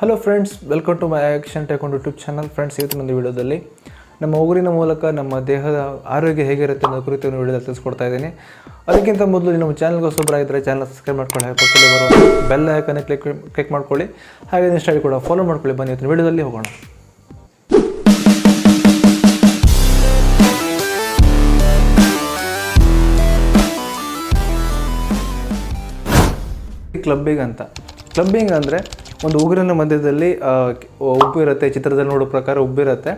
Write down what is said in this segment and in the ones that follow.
Hello friends welcome to my action take YouTube channel friends ಇವತ್ತಿನ ಒಂದು ವಿಡಿಯೋದಲ್ಲಿ ನಮ್ಮ ಉಗುರಿನ ಮೂಲಕ ನಮ್ಮ ದೇಹದ ಆರೋಗ್ಯ ಹೇಗಿರುತ್ತೆ ಅನ್ನೋ ಕುರಿತು ವಿಡಿಯೋದಲ್ಲಿ ತಿಳಿಸ್ಕೊಡ್ತಾ ಇದ್ದೀನಿ. ಅದಕ್ಕಿಂತ ಮೊದಲು ನಿಮ್ಮ ಚಾನಲ್ಗೆ ಹೊಸಬರಾಗಿದ್ದರೆ ಚಾನಲ್ ಸಬ್ಸ್ಕ್ರೈಬ್ ಮಾಡ್ಕೊಳ್ಳಿ ಪಕ್ಕದಲ್ಲಿ ಬರೋ ಬೆಲ್ ಐಕನ್ನ ಕ್ಲಿಕ್ ಕ್ಲಿಕ್ ಮಾಡ್ಕೊಳ್ಳಿ, ಹಾಗೆ ಇನ್ಸ್ಟಾಗಿ ಕೂಡ ಫಾಲೋ ಮಾಡ್ಕೊಳ್ಳಿ. ಬನ್ನಿ ಇವತ್ತಿನ ವಿಡಿಯೋದಲ್ಲಿ ಹೋಗೋಣ. ಕ್ಲಬ್ಬಿಂಗ್ ಅಂತ. ಕ್ಲಬ್ಬಿಂಗ್ ಅಂದರೆ ಒಂದು ಉಗುರಿನ ಮಧ್ಯದಲ್ಲಿ ಉಬ್ಬಿರುತ್ತೆ ಚಿತ್ರದಲ್ಲಿ ನೋಡೋ ಪ್ರಕಾರ ಉಬ್ಬಿರುತ್ತೆ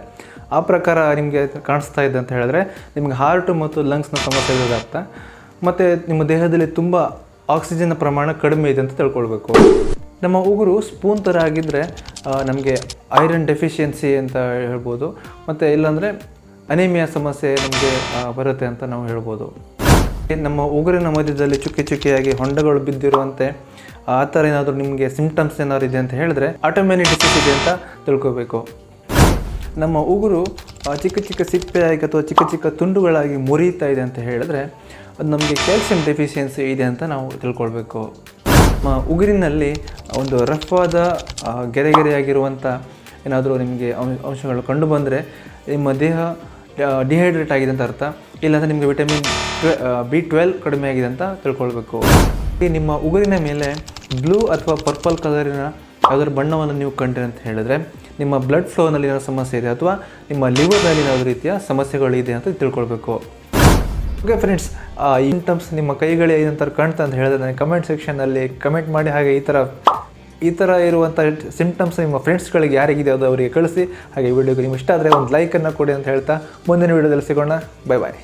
ಆ ಪ್ರಕಾರ ನಿಮಗೆ ಕಾಣಿಸ್ತಾ ಇದೆ ಅಂತ ಹೇಳಿದ್ರೆ, ನಿಮಗೆ ಹಾರ್ಟ್ ಮತ್ತು ಲಂಗ್ಸ್ನ ಸಮಸ್ಯೆ ಇರೋದಾಗ್ತಾ, ಮತ್ತು ನಿಮ್ಮ ದೇಹದಲ್ಲಿ ತುಂಬ ಆಕ್ಸಿಜನ್ ಪ್ರಮಾಣ ಕಡಿಮೆ ಇದೆ ಅಂತ ತಿಳ್ಕೊಳ್ಬೇಕು. ನಮ್ಮ ಉಗುರು ಸ್ಪೂನ್ ಥರ ಆಗಿದ್ದರೆ ನಮಗೆ ಐರನ್ ಡೆಫಿಷಿಯನ್ಸಿ ಅಂತ ಹೇಳ್ಬೋದು. ಮತ್ತು ಇಲ್ಲಾಂದರೆ ಅನೇಮಿಯಾ ಸಮಸ್ಯೆ ನಮಗೆ ಬರುತ್ತೆ ಅಂತ ನಾವು ಹೇಳ್ಬೋದು. ನಮ್ಮ ಉಗುರಿನ ಮಧ್ಯದಲ್ಲಿ ಚುಕ್ಕಿ ಚುಕ್ಕಿಯಾಗಿ ಹೊಂಡಗಳು ಬಿದ್ದಿರುವಂತೆ ಆ ಥರ ಏನಾದರೂ ನಿಮಗೆ ಸಿಂಪ್ಟಮ್ಸ್ ಏನಾದ್ರು ಇದೆ ಅಂತ ಹೇಳಿದ್ರೆ ಆಟೋಮ್ಯಾನಿಕ್ ಇದೆ ಅಂತ ತಿಳ್ಕೋಬೇಕು. ನಮ್ಮ ಉಗುರು ಚಿಕ್ಕ ಚಿಕ್ಕ ಸಿಪ್ಪೆಯಾಗಿ ಅಥವಾ ಚಿಕ್ಕ ಚಿಕ್ಕ ತುಂಡುಗಳಾಗಿ ಮುರಿಯುತ್ತಾ ಇದೆ ಅಂತ ಹೇಳಿದ್ರೆ ಅದು ನಮಗೆ ಕ್ಯಾಲ್ಸಿಯಂ ಡೆಫಿಷಿಯನ್ಸಿ ಇದೆ ಅಂತ ನಾವು ತಿಳ್ಕೊಳ್ಬೇಕು. ನಮ್ಮ ಉಗುರಿನಲ್ಲಿ ಒಂದು ರಫ್ ಆದ ಗೆರೆ ಏನಾದರೂ ನಿಮಗೆ ಅಂಶ- ಅಂಶಗಳು ಕಂಡು ಬಂದರೆ ನಿಮ್ಮ ದೇಹ ಡಿಹೈಡ್ರೇಟ್ ಆಗಿದೆ ಅಂತ ಅರ್ಥ. ಇಲ್ಲಾಂದರೆ ನಿಮಗೆ ವಿಟಮಿನ್ ಬಿ ಟ್ವೆಲ್ ಕಡಿಮೆ ಆಗಿದೆ ಅಂತ ತಿಳ್ಕೊಳ್ಬೇಕು. ನಿಮ್ಮ ಉಗುರಿನ ಮೇಲೆ ಬ್ಲೂ ಅಥವಾ ಪರ್ಪಲ್ ಕಲರಿನ ಯಾವುದಾದ್ರು ಬಣ್ಣವನ್ನು ನೀವು ಕಂಡ್ರಿ ಅಂತ ಹೇಳಿದ್ರೆ, ನಿಮ್ಮ ಬ್ಲಡ್ ಫ್ಲೋನಲ್ಲಿ ಏನೋ ಸಮಸ್ಯೆ ಇದೆ ಅಥವಾ ನಿಮ್ಮ ಲಿವರ್ನಲ್ಲಿ ಯಾವುದೇ ರೀತಿಯ ಸಮಸ್ಯೆಗಳಿದೆ ಅಂತ ತಿಳ್ಕೊಳ್ಬೇಕು. ಓಕೆ ಫ್ರೆಂಡ್ಸ್ ಈ ಸಿಂಟಮ್ಸ್ ನಿಮ್ಮ ಕೈಗಳೇ ಏನಂತಾರೆ ಕಾಣ್ತಾ ಅಂತ ಹೇಳಿದ್ರೆ ನನಗೆ ಕಮೆಂಟ್ ಸೆಕ್ಷನಲ್ಲಿ ಕಮೆಂಟ್ ಮಾಡಿ ಹಾಗೆ ಈ ಥರ ಈ ಥರ ಇರುವಂಥ ಸಿಂಪ್ಟಮ್ಸ್ ನಿಮ್ಮ ಫ್ರೆಂಡ್ಸ್ಗಳಿಗೆ ಯಾರಿಗಿದೆ ಅದು ಅವರಿಗೆ ಕಳಿಸಿ. ಹಾಗೆ ಈ ವಿಡಿಯೋಗೆ ಇಷ್ಟ ಆದರೆ ಒಂದು ಲೈಕನ್ನು ಕೊಡಿ ಅಂತ ಹೇಳ್ತಾ ಮುಂದಿನ ವೀಡಿಯೋದಲ್ಲಿ ಸಿಗೋಣ. Bye bye